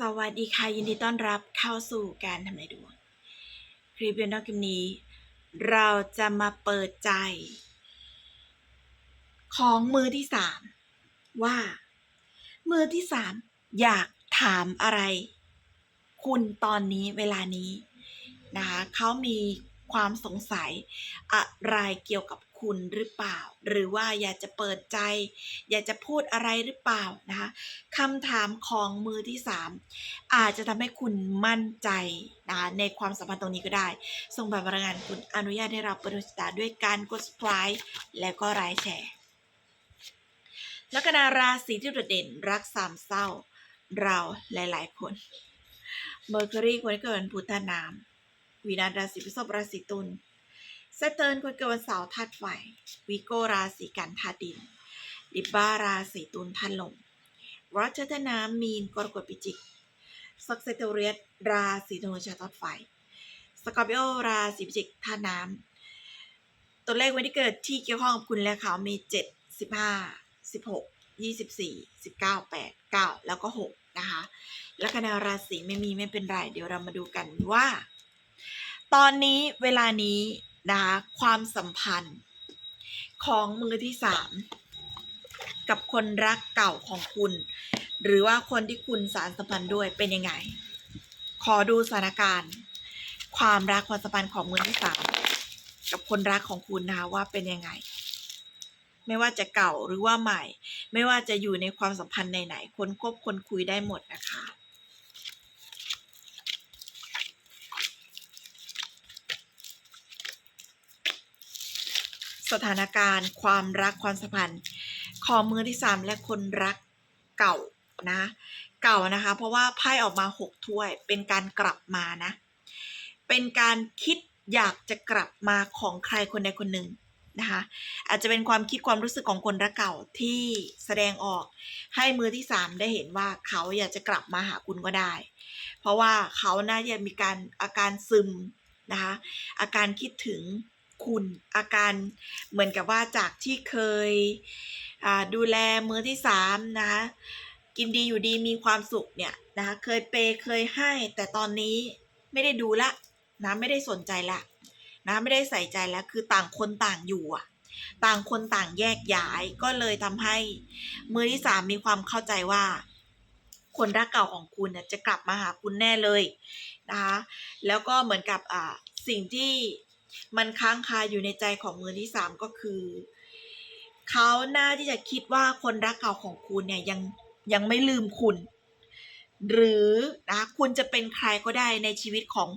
สวัสดีค่ะ ยินดีต้อนรับเข้าสู่การทำนายดวง คลิปวิดีโอคลิปนี้ เราจะมาเปิดใจ ของมือที่สามว่า มือที่สามอยากถามอะไร คุณตอนนี้เวลานี้นะคะเขามีความสงสัยอะไรเกี่ยวกับ คุณหรือเปล่า หรือว่าอยากจะเปิดใจ อยากจะพูดอะไรหรือเปล่านะคะคำถามของมือที่สามอาจจะทำให้คุณมั่นใจนะในความสัมพันธ์ตรงนี้ก็ได้ ส่งแบบพลังงานคุณอนุญาตให้เราเปิดดวงชะตาด้วยการกด subscribe แล้วก็ไลค์แชร์ลัคนาราศีที่โดดเด่นรักสามเศร้า เราหลาย ๆ คนเมอร์คิวรีคนเกิดวันพุธธน้ำวีนัสราศีพฤษภราศีตุล เซตเทิร์นคนเกิดวันเสาร์ธาตุไฟ วิโกราศีกันธาตุดินลิบบ้าราศีตุลธาตุลมรัชธน้ำมีนกรกฎพิจิกสักเซตเรียสราศีธนูชาธาตุไฟ สกอร์ปิโอราศีพิจิกธาตุน้ำตัวเลขวันที่เกิดที่เกี่ยวข้องกับคุณและเขามีเจ็ดสิบห้าสิบหกยี่สิบสี่สิบเก้าแปดเก้าแล้วก็หกนะคะลัคนาราศีไม่มีไม่เป็นไร เดี๋ยวเรามาดูกันว่า ตอนนี้เวลานี้ นะคะความสัมพันธ์ของมือที่สามกับคนรักเก่าของคุณ หรือว่าคนที่คุณสารสัมพันธ์ด้วยเป็นยังไง ขอดูสถานการณ์ ความรักความสัมพันธ์ของมือที่สามกับคนรักของคุณนะคะว่าเป็นยังไง ไม่ว่าจะเก่าหรือว่าใหม่ ไม่ว่าจะอยู่ในความสัมพันธ์ไหนๆคนคบคนคุยได้หมดนะคะ สถานการณ์ ความรักความสัมพันธ์ ของมือที่สามและคนรักเก่านะเก่านะคะ เพราะว่าไพ่ออกมาหกถ้วย เป็นการกลับมานะ เป็นการคิดอยากจะกลับมาของใครคนใดคนหนึ่งนะคะอาจจะเป็นความคิดความรู้สึกของคนรักเก่าที่แสดงออกให้มือที่สามได้เห็นว่าเขาอยากจะกลับมาหาคุณก็ได้ เพราะว่าเขาน่าจะมีการอาการซึมนะคะอาการคิดถึง คุณอาการเหมือนกับว่าจากที่เคยดูแลมือที่สามนะคะกินดีอยู่ดีมีความสุขเนี่ยนะคะเคยเปย์เคยให้ แต่ตอนนี้ไม่ได้ดูละนะไม่ได้สนใจละนะไม่ได้ใส่ใจแล้วคือต่างคนต่างอยู่อะต่างคนต่างแยกย้ายก็เลยทำให้มือที่สามมีความเข้าใจว่า คนรักเก่าของคุณเนี่ยจะกลับมาหาคุณแน่เลยนะคะแล้วก็เหมือนกับอ่าสิ่งที่ มันค้างคาอยู่ในใจของมือที่สามก็คือ เขาน่าที่จะคิดว่าคนรักเก่าของคุณเนี่ยยังยังไม่ลืมคุณ หรือนะคุณจะเป็นใครก็ได้ในชีวิตของ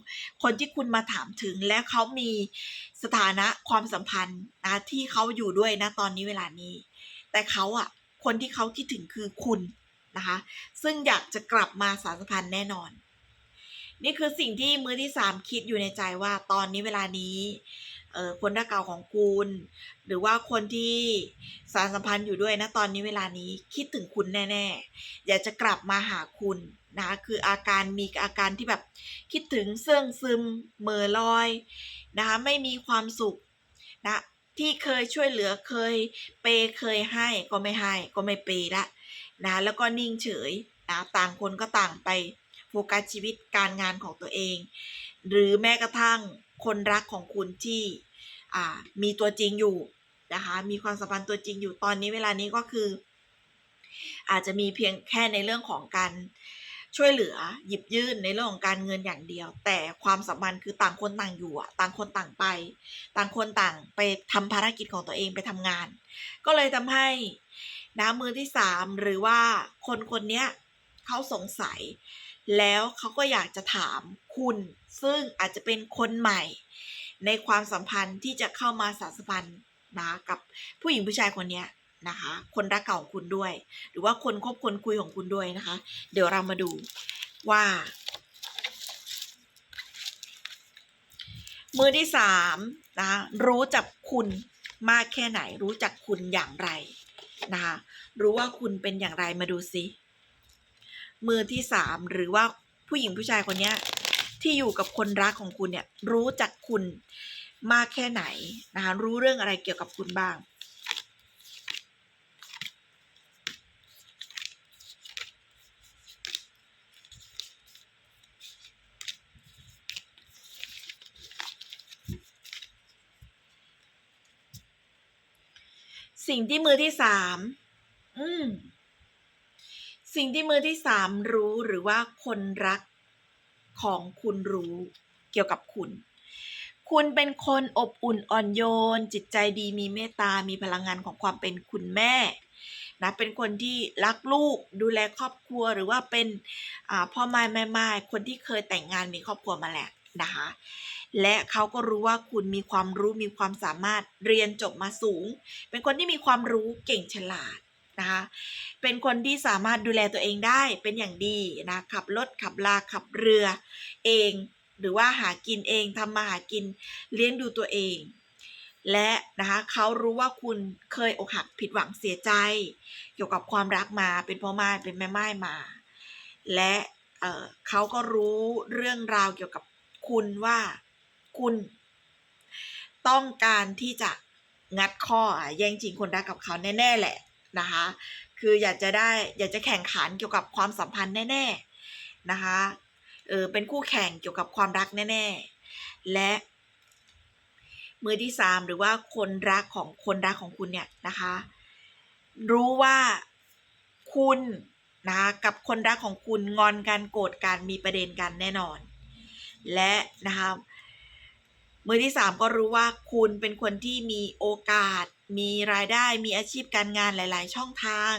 คนที่คุณมาถามถึง และเขามีสถานะความสัมพันธ์นะที่เขาอยู่ด้วยนะตอนนี้เวลานี้ แต่เขาอะคนที่เขาคิดถึงคือคุณนะคะ ซึ่งอยากจะกลับมาสารสัมพันธ์แน่นอน นี่คือสิ่งที่มือที่สามคิดอยู่ในใจว่าตอนนี้เวลานี้เออคนรักเก่าของคุณ หรือว่าคนที่สารสัมพันธ์อยู่ด้วยนะตอนนี้เวลานี้คิดถึงคุณแน่ ๆ อยากจะกลับมาหาคุณนะคะคืออาการมีอาการที่แบบคิดถึงเสื่องซึมเหม่อลอยนะคะไม่มีความสุขนะที่เคยช่วยเหลือเคยเปย์เคยให้ก็ไม่ให้ก็ไม่เปย์ละนะแล้วก็นิ่งเฉยนะต่างคนก็ต่างไป โฟกัสชีวิตการงานของตัวเอง หรือแม้กระทั่งคนรักของคุณที่มีตัวจริงอยู่นะคะมีความสัมพันธ์ตัวจริงอยู่ตอนนี้เวลานี้ก็คือ อาจจะมีเพียงแค่ในเรื่องของการช่วยเหลือหยิบยื่นในเรื่องของการเงินอย่างเดียว แต่ความสัมพันธ์คือต่างคนต่างอยู่อะต่างคนต่างไป ต่างคนต่างไปทำภารกิจของตัวเองไปทำงาน ก็เลยทำให้นะมือที่สามหรือว่าคนคนนี้เขาสงสัย แล้วเขาก็อยากจะถามคุณ ซึ่งอาจจะเป็นคนใหม่ ในความสัมพันธ์ที่จะเข้ามาสารสัมพันธ์นะกับผู้หญิงผู้ชายคนเนี้ยนะคะ คนรักเก่าของคุณด้วย หรือว่าคนคบคนคุยของคุณด้วยนะคะ เดี๋ยวเรามาดูว่า มือที่สามนะรู้จักคุณมากแค่ไหน รู้จักคุณอย่างไรนะคะรู้ว่าคุณเป็นอย่างไรมาดูซิ มือที่สามหรือว่าผู้หญิงผู้ชายคนนี้ที่อยู่กับคนรักของคุณเนี่ยรู้จักคุณมากแค่ไหนนะคะรู้เรื่องอะไรเกี่ยวกับคุณบ้างสิ่งที่มือที่สาม อืม สิ่งที่มือที่สามรู้หรือว่าคนรักของคุณรู้เกี่ยวกับคุณ คุณเป็นคนอบอุ่นอ่อนโยน จิตใจดีมีเมตตา มีพลังงานของความเป็นคุณแม่นะเป็นคนที่รักลูกดูแลครอบครัวหรือว่าเป็นพ่อไม้แม่ไม้คนที่เคยแต่งงานมีครอบครัวมาแล้วนะคะและเขาก็รู้ว่าคุณมีความรู้มีความสามารถเรียนจบมาสูง เป็นคนที่มีความรู้เก่งฉลาด นะคะ เป็นคนที่สามารถดูแลตัวเองได้เป็นอย่างดีนะขับรถขับลาขับเรือเอง หรือว่าหากินเองทำมาหากินเลี้ยงดูตัวเอง และนะคะเขารู้ว่าคุณเคยอกหักผิดหวังเสียใจ เกี่ยวกับความรักมาเป็นพ่อไม้เป็นแม่ไม้มา และเเขาก็รู้เรื่องราวเกี่ยวกับคุณว่าคุณต้องการที่จะงัดข้อแย่งชิงคนรักกับเขาแน่ ๆ แหละ นะคะ คืออยากจะได้อยากจะแข่งขันเกี่ยวกับความสัมพันธ์แน่ ๆนะคะเออเป็นคู่แข่งเกี่ยวกับความรักแน่ ๆ และมือที่สามหรือว่าคนรักของคนรักของคุณเนี่ยนะคะ รู้ว่าคุณนะคะกับคนรักของคุณงอนกันโกรธกันมีประเด็นกันแน่นอน และนะคะมือที่สามก็รู้ว่าคุณเป็นคนที่มีโอกาส มีรายได้มีอาชีพการงานหลาย ๆ ช่องทาง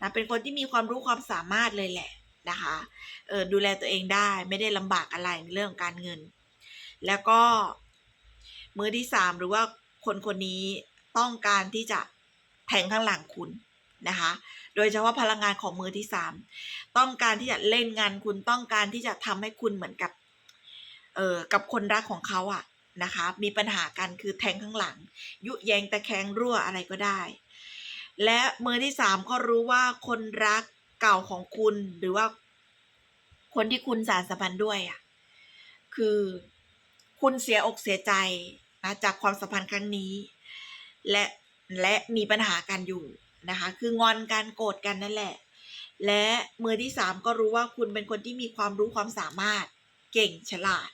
นะเป็นคนที่มีความรู้ความสามารถเลยแหละนะคะเออดูแลตัวเองได้ไม่ได้ลำบากอะไรในเรื่องของการเงิน แล้วก็มือที่สามหรือว่าคนคนนี้ต้องการที่จะแทงข้างหลังคุณนะคะ โดยเฉพาะพลังงานของมือที่สามต้องการที่จะเล่นงานคุณต้องการที่จะทำให้คุณเหมือนกับเออกับคนรักของเขาอะ นะคะ มีปัญหากันคือแทงข้างหลัง ยุแยงตะแคงรั่วอะไรก็ได้ และมือที่สามก็รู้ว่าคนรักเก่าของคุณหรือว่า คนที่คุณสารสัมพันธ์ด้วยอะคือคุณเสียอกเสียใจนะจากความสัมพันธ์ครั้งนี้ และและมีปัญหากันอยู่นะคะ คืองอนกันโกรธกันนั่นแหละ และมือที่สามก็รู้ว่าคุณเป็นคนที่มีความรู้ความสามารถเก่งฉลาด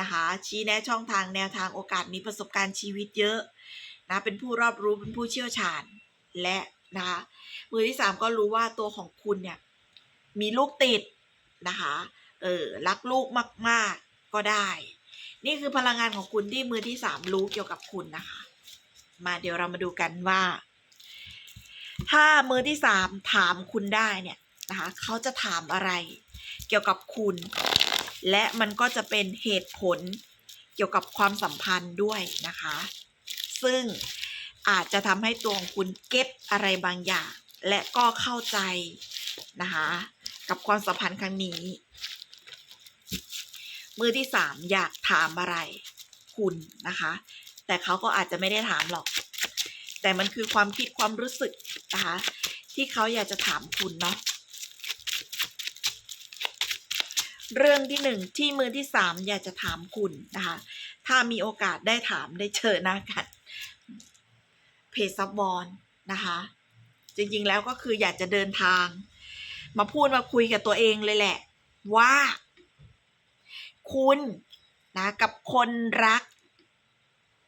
นะคะ ชี้แนะช่องทางแนวทางโอกาสมีประสบการณ์ชีวิตเยอะนะเป็นผู้รอบรู้เป็นผู้เชี่ยวชาญและนะคะมือที่สามก็รู้ว่าตัวของคุณเนี่ยมีลูกติดนะคะเออรักลูกมากๆก็ได้ นี่คือพลังงานของคุณที่มือที่สามรู้เกี่ยวกับคุณนะคะ มาเดี๋ยวเรามาดูกันว่า ถ้ามือที่สามถามคุณได้เนี่ยนะคะเขาจะถามอะไร เกี่ยวกับคุณ และมันก็จะเป็นเหตุผลเกี่ยวกับความสัมพันธ์ด้วยนะคะ ซึ่งอาจจะทำให้ตัวของคุณเก็ตอะไรบางอย่าง และก็เข้าใจนะคะ กับความสัมพันธ์ครั้งนี้ มือที่สามอยากถามอะไรคุณนะคะ แต่เขาก็อาจจะไม่ได้ถามหรอก แต่มันคือความคิดความรู้สึกนะคะ ที่เขาอยากจะถามคุณเนาะ เรื่องที่หนึ่งที่มือที่สามอยากจะถามคุณนะคะ ถ้ามีโอกาสได้ถามได้เจอหน้ากันเพจซับบอลนะคะ จริงๆแล้วก็คืออยากจะเดินทาง มาพูดมาคุยกับตัวเองเลยแหละ ว่า คุณนะกับคนรัก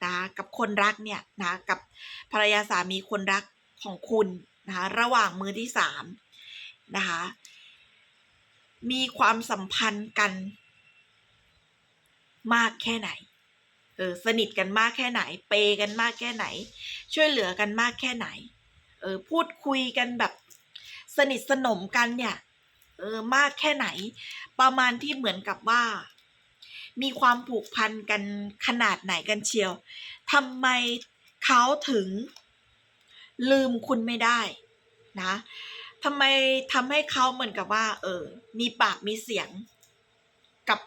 นะกับคนรักเนี่ยนะกับภรรยาสามีคนรักของคุณนะคะระหว่างมือที่สามนะคะ มีความสัมพันธ์กัน มากแค่ไหน เออสนิทกันมากแค่ไหน เปย์กันมากแค่ไหน ช่วยเหลือกันมากแค่ไหน เออพูดคุยกันแบบ สนิทสนมกันเนี่ย เออมากแค่ไหน ประมาณที่เหมือนกับว่า มีความผูกพันกันขนาดไหนกันเชียวทำไมเขาถึงลืมคุณไม่ได้นะ ทำไมทำให้เขาเหมือนกับว่า เออ มีปากมีเสียง กับ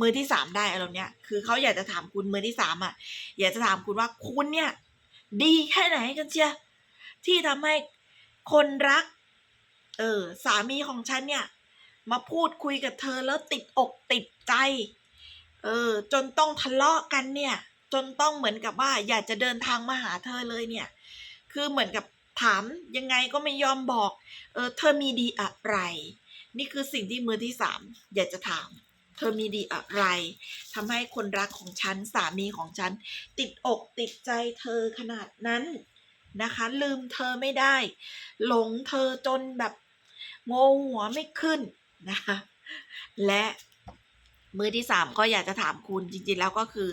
มือที่สามได้อารมณ์เนี้ย คือเขาอยากจะถามคุณมือที่สามอะ อยากจะถามคุณว่าคุณเนี่ย ดีแค่ไหนกันเชียที่ทำให้คนรัก เออ สามีของฉันเนี่ย มาพูดคุยกับเธอแล้วติดอกติดใจ เออ จนต้องทะเลาะกันเนี่ย จนต้องเหมือนกับว่า อยากจะเดินทางมาหาเธอเลยเนี่ย คือเหมือนกับ ถามยังไงก็ไม่ยอมบอก เออเธอมีดีอะไร นี่คือสิ่งที่มือที่สามอยากจะถาม เธอมีดีอะไรทำให้คนรักของฉันสามีของฉัน ติดอกติดใจเธอขนาดนั้นนะคะ ลืมเธอไม่ได้ หลงเธอจนแบบโงหัวไม่ขึ้นนะคะและมือที่สามก็อยากจะถามคุณจริงๆแล้วก็คือ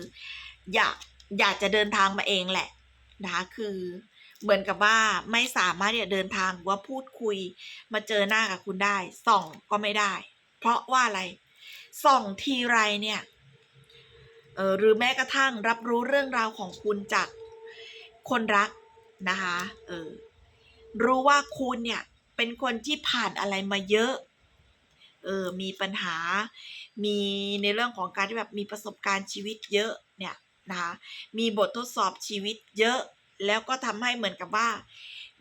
อยากอยากจะเดินทางมาเองแหละนะคะคือ เหมือนกับว่าไม่สามารถที่จะเดินทางหรือว่าพูดคุย มาเจอหน้ากับคุณได้ ส่องก็ไม่ได้ เพราะว่าอะไร ส่องทีไรเนี่ยหรือแม้กระทั่งรับรู้เรื่องราวของคุณจากคนรักนะคะเออรู้ว่าคุณเนี่ยเป็นคนที่ผ่านอะไรมาเยอะเออมีปัญหา มีในเรื่องของการที่แบบมีประสบการณ์ชีวิตเยอะเนี่ยนะคะมีบททดสอบชีวิตเยอะ แล้วก็ทำให้เหมือนกับว่า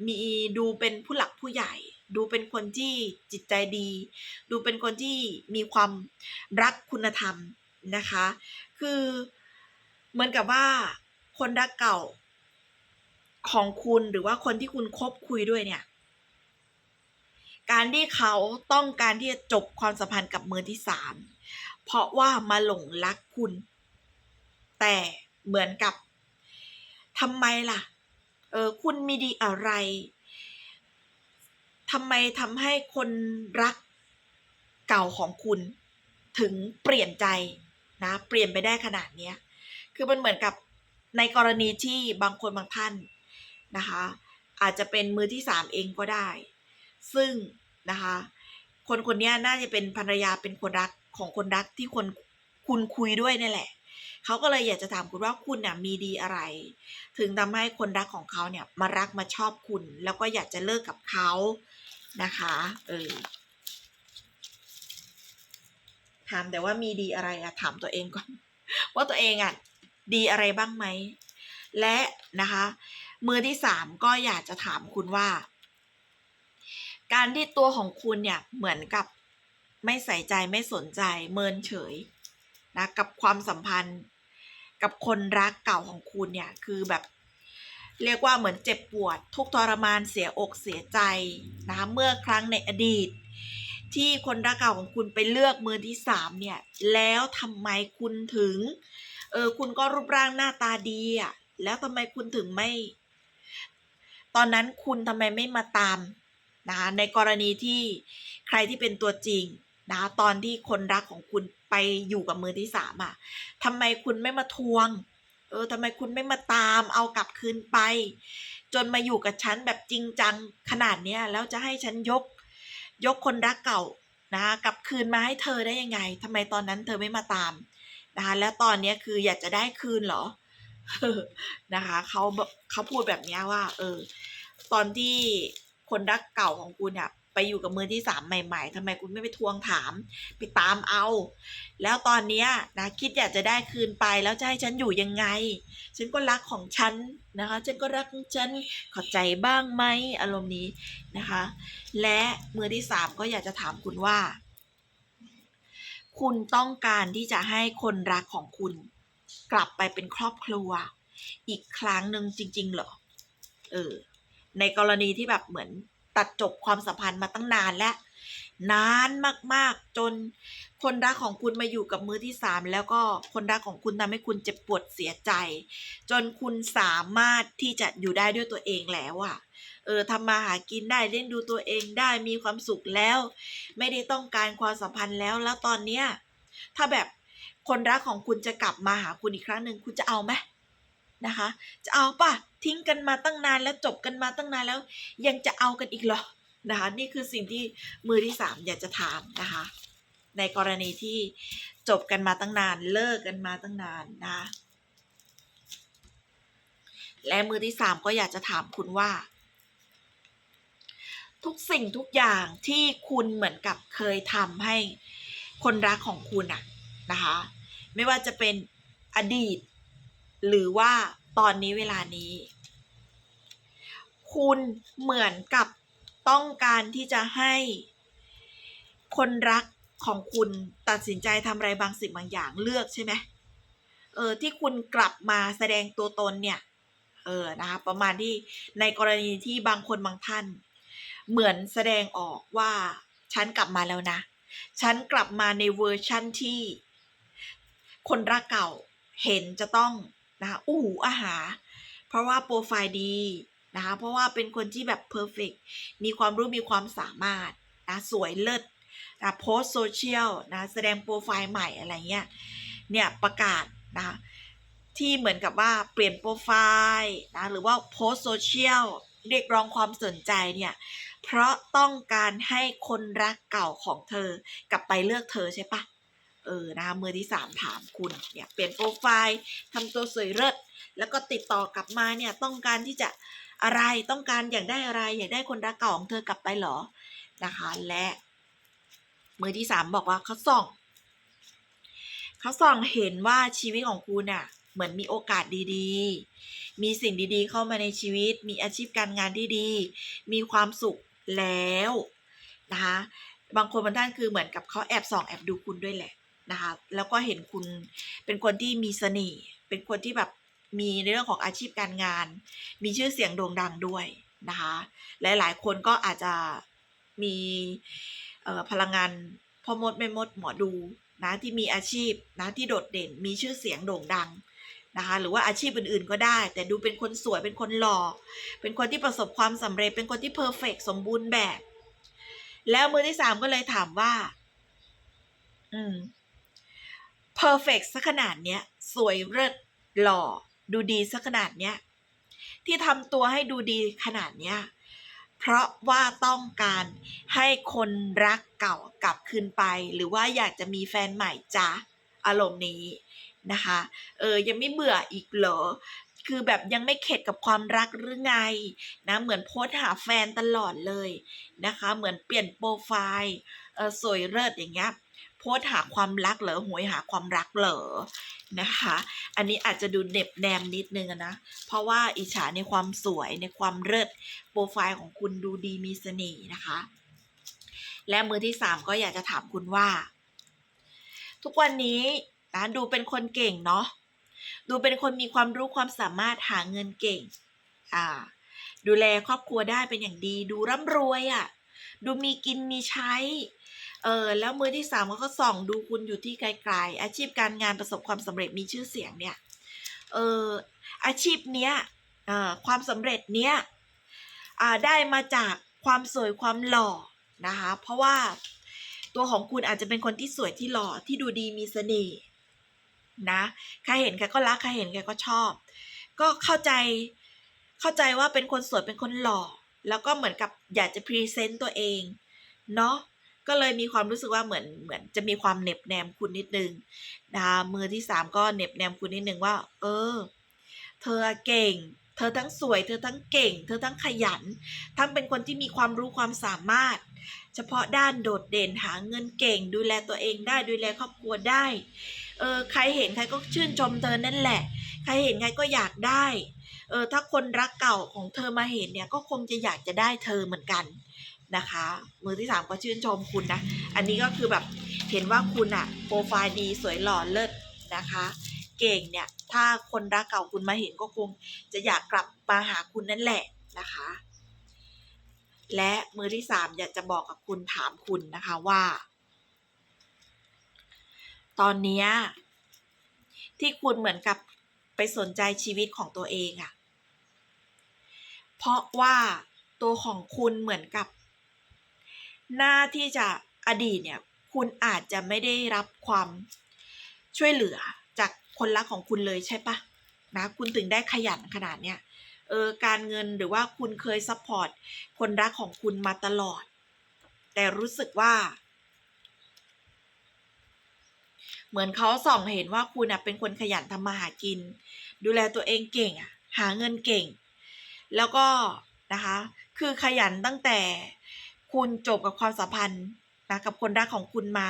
มีดูเป็นผู้หลักผู้ใหญ่ ดูเป็นคนที่จิตใจดี ดูเป็นคนที่มีความรักคุณธรรมนะคะ คือเหมือนกับว่าคนรักเก่าของคุณหรือว่าคนที่คุณคบคุยด้วยเนี่ย การที่เขาต้องการที่จะจบความสัมพันธ์กับมือที่สามเพราะว่ามาหลงรักคุณ แต่เหมือนกับทำไมล่ะ เออคุณมีดีอะไรทำไมทำให้คนรักเก่าของคุณ ถึงเปลี่ยนใจนะเปลี่ยนไปได้ขนาดนี้คือมันเหมือนกับในกรณีที่บางคนบางท่านนะคะ อาจจะเป็นมือที่สามเองก็ได้ ซึ่งนะคะ คนคนนี้น่าจะเป็นภรรยาเป็นคนรักของคนรักที่คนคุณคุยด้วยนี่แหละ เขาก็เลยอยากจะถามคุณว่าคุณน่ะมีดีอะไร ถึงทำให้คนรักของเขาเนี่ยมารักมาชอบคุณ แล้วก็อยากจะเลิกกับเขานะคะเออถามแต่ว่ามีดีอะไรอะถามตัวเองก่อน ว่าตัวเองอะดีอะไรบ้างไหม และนะคะมือที่สามก็อยากจะถามคุณว่า การที่ตัวของคุณเนี่ยเหมือนกับไม่ใส่ใจไม่สนใจเมินเฉยนะกับความสัมพันธ์ กับคนรักเก่าของคุณเนี่ย คือแบบ เรียกว่าเหมือนเจ็บปวด ทุกทรมานเสียอกเสียใจนะคะเมื่อครั้งในอดีต ที่คนรักเก่าของคุณไปเลือกมือที่สามเนี่ย แล้วทำไมคุณถึง เออคุณก็รูปร่างหน้าตาดีอะแล้วทำไมคุณถึงไม่ ตอนนั้นคุณทำไมไม่มาตามนะคะในกรณีที่ใครที่เป็นตัวจริง นะคะตอนที่คนรักของคุณไปอยู่กับมือที่สามอะทำไมคุณไม่มาทวง เออทำไมคุณไม่มาตามเอากลับคืนไป จนมาอยู่กับฉันแบบจริงจังขนาดเนี้ยแล้วจะให้ฉันยก ยกคนรักเก่านะกลับคืนมาให้เธอได้ยังไงทำไมตอนนั้นเธอไม่มาตามนะคะแล้วตอนเนี้ยคืออยากจะได้คืนเหรอนะคะเขาเขาพูดแบบนี้ว่า เออ ตอนที่คนรักเก่าของคุณเนี่ย อยู่กับมือที่สามใหม่ๆทำไมคุณไม่ไปทวงถาม ไปตามเอา แล้วตอนเนี้ยนะคิดอยากจะได้คืนไปแล้วจะให้ฉันอยู่ยังไง ฉันก็รักของฉันนะคะ ฉันก็รักฉันขอใจบ้างไหมอารมณ์นี้นะคะ และมือที่สามก็อยากจะถามคุณว่า คุณต้องการที่จะให้คนรักของคุณ กลับไปเป็นครอบครัว อีกครั้งหนึ่งจริง ๆ เหรอ เออ ในกรณีที่แบบเหมือน ตัดจบความสัมพันธ์มาตั้งนานแล้วนานมากๆ จนคนรักของคุณมาอยู่กับมือที่สามแล้วก็คนรักของคุณทำให้คุณเจ็บปวดเสียใจ จนคุณสามารถที่จะอยู่ได้ด้วยตัวเองแล้วอะเออทำมาหากินได้เล่นดูตัวเองได้มีความสุขแล้ว ไม่ได้ต้องการความสัมพันธ์แล้วแล้วตอนเนี้ยถ้าแบบคนรักของคุณจะกลับมาหาคุณอีกครั้งหนึ่งคุณจะเอาไหมนะคะ จะเอาป่ะ ทิ้งกันมาตั้งนานแล้วจบกันมาตั้งนานแล้ว ยังจะเอากันอีกเหรอนะคะ นี่คือสิ่งที่มือที่สามอยากจะถามนะคะ ในกรณีที่จบกันมาตั้งนาน เลิกกันมาตั้งนานนะ และมือที่สามก็อยากจะถามคุณว่า ทุกสิ่งทุกอย่างที่คุณเหมือนกับเคยทำให้คนรักของคุณอะนะคะ ไม่ว่าจะเป็นอดีต หรือว่า ตอนนี้เวลานี้ คุณเหมือนกับต้องการที่จะให้คนรักของคุณตัดสินใจทำอะไรบางสิ่งบางอย่างเลือกใช่ไหมเออที่คุณกลับมาแสดงตัวตนเนี่ย เออนะคะประมาณที่ในกรณีที่บางคนบางท่าน เหมือนแสดงออกว่าฉันกลับมาแล้วนะ ฉันกลับมาในเวอร์ชั่นที่ คนรักเก่าเห็นจะต้อง นะคะอู้หูอาหา เพราะว่าโปรไฟล์ดีนะคะเพราะว่าเป็นคนที่แบบเพอร์เฟกมีความรู้มีความสามารถนะสวยเลิศนะโพสโซเชียลนะแสดงโปรไฟล์ใหม่อะไรเงี้ยเนี่ยประกาศนะคะที่เหมือนกับว่าเปลี่ยนโปรไฟล์นะหรือว่าโพสโซเชียลเรียกร้องความสนใจเนี่ยเพราะต้องการให้คนรักเก่าของเธอกลับไปเลือกเธอใช่ปะ เออนะคะมือที่สามถามคุณเนี่ยเปลี่ยนโปรไฟล์ทำตัวสวยเลิศแล้วก็ติดต่อกลับมาเนี่ยต้องการที่จะอะไรต้องการอยากได้อะไร อยากได้คนรักเก่าของเธอกลับไปเหรอนะคะและมือที่สามบอกว่าเขาส่องเขาส่องเห็นว่าชีวิตของคุณน่ะเหมือนมีโอกาสดีๆ มีสิ่งดีๆ เข้ามาในชีวิต มีอาชีพการงานที่ดี มีความสุขแล้วนะคะ บางคนบางท่านคือเหมือนกับเขาแอบส่องแอบดูคุณด้วยแหละ นะคะ แล้วก็เห็นคุณเป็นคนที่มีเสน่ห์ เป็นคนที่แบบมีในเรื่องของอาชีพการงาน มีชื่อเสียงโด่งดังด้วยนะคะหลายๆ คนก็อาจจะมีพลังงานพ่อมดแม่มดหมอดูนะที่มีอาชีพนะที่โดดเด่น มีชื่อเสียงโด่งดังนะคะหรือว่าอาชีพอื่นๆก็ได้ แต่ดูเป็นคนสวยเป็นคนหล่อเป็นคนที่ประสบความสำเร็จ เป็นคนที่เพอร์เฟกสมบูรณ์แบบ แล้วมือที่สามก็เลยถามว่า อืม เพอร์เฟกสักขนาดเนี้ย สวยเลิศหล่อ ดูดีสักขนาดเนี้ย ที่ทำตัวให้ดูดีขนาดเนี้ย เพราะว่าต้องการให้คนรักเก่ากลับคืนไป หรือว่าอยากจะมีแฟนใหม่จ้ะอารมณ์นี้นะคะ เออ ยังไม่เบื่ออีกเหรอ คือแบบยังไม่เข็ดกับความรักหรือไงนะ เหมือนโพสหาแฟนตลอดเลยนะคะ เหมือนเปลี่ยนโปรไฟล์ เออสวยเลิศอย่างเงี้ย โพสหาความรักเหรอหวยหาความรักเหรอนะคะ อันนี้อาจจะดูเหน็บแนมนิดนึงนะ เพราะว่าอิจฉาในความสวยในความเลิศโปรไฟล์ของคุณดูดีมีเสน่ห์นะคะ และมือที่สามก็อยากจะถามคุณว่า ทุกวันนี้นะดูเป็นคนเก่งเนาะดูเป็นคนมีความรู้ความสามารถหาเงินเก่ง อ่า ดูแลครอบครัวได้เป็นอย่างดี ดูร่ำรวยอะ่ะ ดูมีกินมีใช้ เออแล้วมือที่สามเขาก็ส่องดูคุณอยู่ที่ไกลๆอาชีพการงานประสบความสำเร็จมีชื่อเสียงเนี่ยเอออาชีพเนี้ยเอ่อความสำเร็จเนี้ยอ่าได้มาจากความสวยความหล่อนะคะ เพราะว่าตัวของคุณอาจจะเป็นคนที่สวยที่หล่อที่ดูดีมีเสน่ห์นะใครเห็นใครก็รักใครเห็นใครก็ชอบ ก็เข้าใจเข้าใจว่าเป็นคนสวยเป็นคนหล่อ แล้วก็เหมือนกับอยากจะพรีเซนต์ตัวเองเนาะ ก็เลยมีความรู้สึกว่าเหมือนเหมือนจะมีความเหน็บแนมคุณนิดนึงนะคะมือที่สามก็เหน็บแนมคุณนิดนึงว่า เออ เธอเก่ง เธอทั้งสวย เธอทั้งเก่ง เธอทั้งขยัน ทั้งเป็นคนที่มีความรู้ความสามารถ เฉพาะด้านโดดเด่นหาเงินเก่ง ดูแลตัวเองได้ดูแลครอบครัวได้ เออใครเห็นใครก็ชื่นชมเธอนั่นแหละ ใครเห็นใครก็อยากได้ เออถ้าคนรักเก่าของเธอมาเห็นเนี่ยก็คงจะอยากจะได้เธอเหมือนกัน นะคะ มือที่สามก็ชื่นชมคุณนะ อันนี้ก็คือแบบเห็นว่าคุณอะโปรไฟล์ดีสวยหล่อเลิศนะคะ เก่งเนี่ย ถ้าคนรักเก่าคุณมาเห็นก็คง จะอยากกลับมาหาคุณนั่นแหละนะคะ และมือที่สามอยากจะบอกกับคุณถามคุณนะคะว่า ตอนนี้ที่คุณเหมือนกับไปสนใจชีวิตของตัวเองอะเพราะว่าตัวของคุณเหมือนกับ หน้าที่จะอดีตเนี่ยคุณอาจจะไม่ได้รับความช่วยเหลือจากคนรักของคุณเลยใช่ปะนะคุณถึงได้ขยันขนาดเนี้ยเออการเงินหรือว่าคุณเคยซัพพอร์ตคนรักของคุณมาตลอด แต่รู้สึกว่า เหมือนเขาส่องเห็นว่าคุณเป็นคนขยันทำมาหากิน ดูแลตัวเองเก่งอะหาเงินเก่ง แล้วก็นะคะ คือขยันตั้งแต่ คุณจบกับความสัมพันธ์นะกับคนรักของคุณมา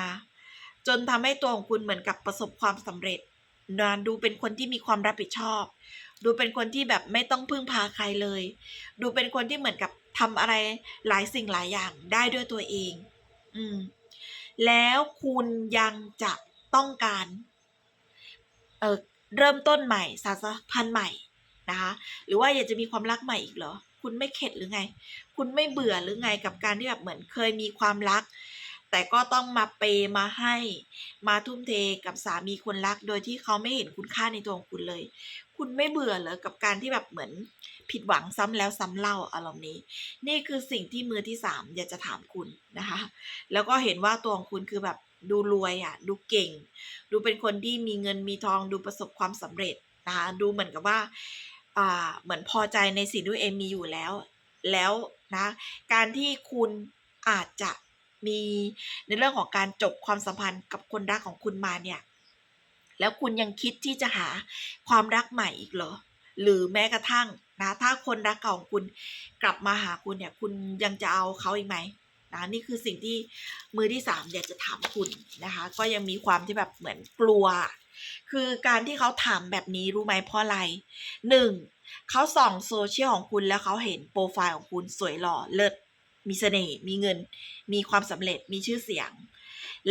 จนทำให้ตัวของคุณเหมือนกับประสบความสำเร็จนะดูเป็นคนที่มีความรับผิดชอบ ดูเป็นคนที่แบบไม่ต้องพึ่งพาใครเลย ดูเป็นคนที่เหมือนกับทำอะไรหลายสิ่งหลายอย่างได้ด้วยตัวเอง อืมแล้วคุณยังจะต้องการเออเริ่มต้นใหม่สารสัมพันธ์ใหม่นะคะหรือว่าอยากจะมีความรักใหม่อีกเหรอ คุณไม่เข็ดหรือไง คุณไม่เบื่อหรือไงกับการที่แบบเหมือนเคยมีความรัก แต่ก็ต้องมาเปย์มาให้มาทุ่มเทกับสามีคนรัก โดยที่เขาไม่เห็นคุณค่าในตัวของคุณเลย คุณไม่เบื่อเหรอกับการที่แบบเหมือนผิดหวังซ้ำแล้วซ้ำเล่าอารมณ์นี้ นี่คือสิ่งที่มือที่สามอยากจะถามคุณนะคะ แล้วก็เห็นว่าตัวของคุณคือแบบดูรวยอะ ดูเก่ง ดูเป็นคนที่มีเงินมีทอง ดูประสบความสำเร็จนะคะ ดูเหมือนกับว่า เหมือนพอใจในสิ่งที่ตัวเองมีอยู่แล้ว แล้วนะ การที่คุณอาจจะมีในเรื่องของการจบความสัมพันธ์กับคนรักของคุณมาเนี่ย แล้วคุณยังคิดที่จะหาความรักใหม่อีกเหรอ หรือแม้กระทั่งนะ ถ้าคนรักเก่าของคุณกลับมาหาคุณเนี่ย คุณยังจะเอาเขาอีกไหมนะนี่คือสิ่งที่มือที่สามอยากจะถามคุณนะคะ ก็ยังมีความที่แบบเหมือนกลัว คือการที่เขาถามแบบนี้รู้ไหมเพราะอะไรหนึ่งเขาส่องโซเชียลของคุณแล้วเขาเห็นโปรไฟล์ของคุณสวยหล่อเลิศมีเสน่ห์มีเงิน มีความสำเร็จมีชื่อเสียง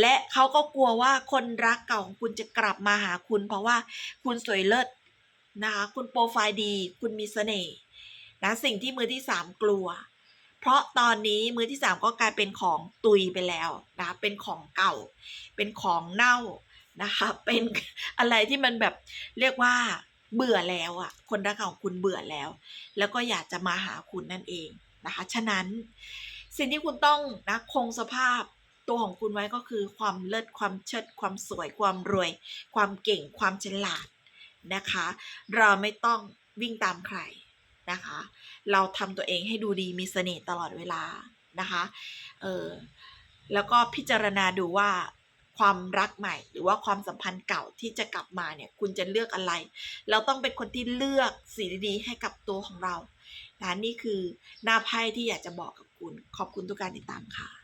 และเขาก็กลัวว่าคนรักเก่าของคุณจะกลับมาหาคุณ เพราะว่าคุณสวยเลิศนะคะคุณโปรไฟล์ดี คุณมีเสน่ห์นะสิ่งที่มือที่สามกลัว เพราะตอนนี้มือที่สามก็กลายเป็นของตุยไปแล้วนะคะเป็นของเก่า เป็นของเน่า นะคะเป็นอะไรที่มันแบบเรียกว่าเบื่อแล้วอะ่ะคนรักของคุณเบื่อแล้ว แล้วก็อยากจะมาหาคุณนั่นเองนะคะฉะนั้นสิ่งที่คุณต้องนะคงสภาพตัวของคุณไว้ก็คือความเลิศความเชิดความสวยความรวย ความเก่งความฉลาดนะคะ เราไม่ต้องวิ่งตามใครนะคะ เราทำตัวเองให้ดูดีมีเสน่ห์ตลอดเวลานะคะเออแล้วก็พิจารณาดูว่า ความรักใหม่ หรือว่าความสัมพันธ์เก่าที่จะกลับมาเนี่ยคุณจะเลือกอะไร เราต้องเป็นคนที่เลือกสิ่งดีๆให้กับตัวของเรานะนี่คือหน้าไพ่ที่อยากจะบอกกับคุณ ขอบคุณทุกการติดตามค่ะ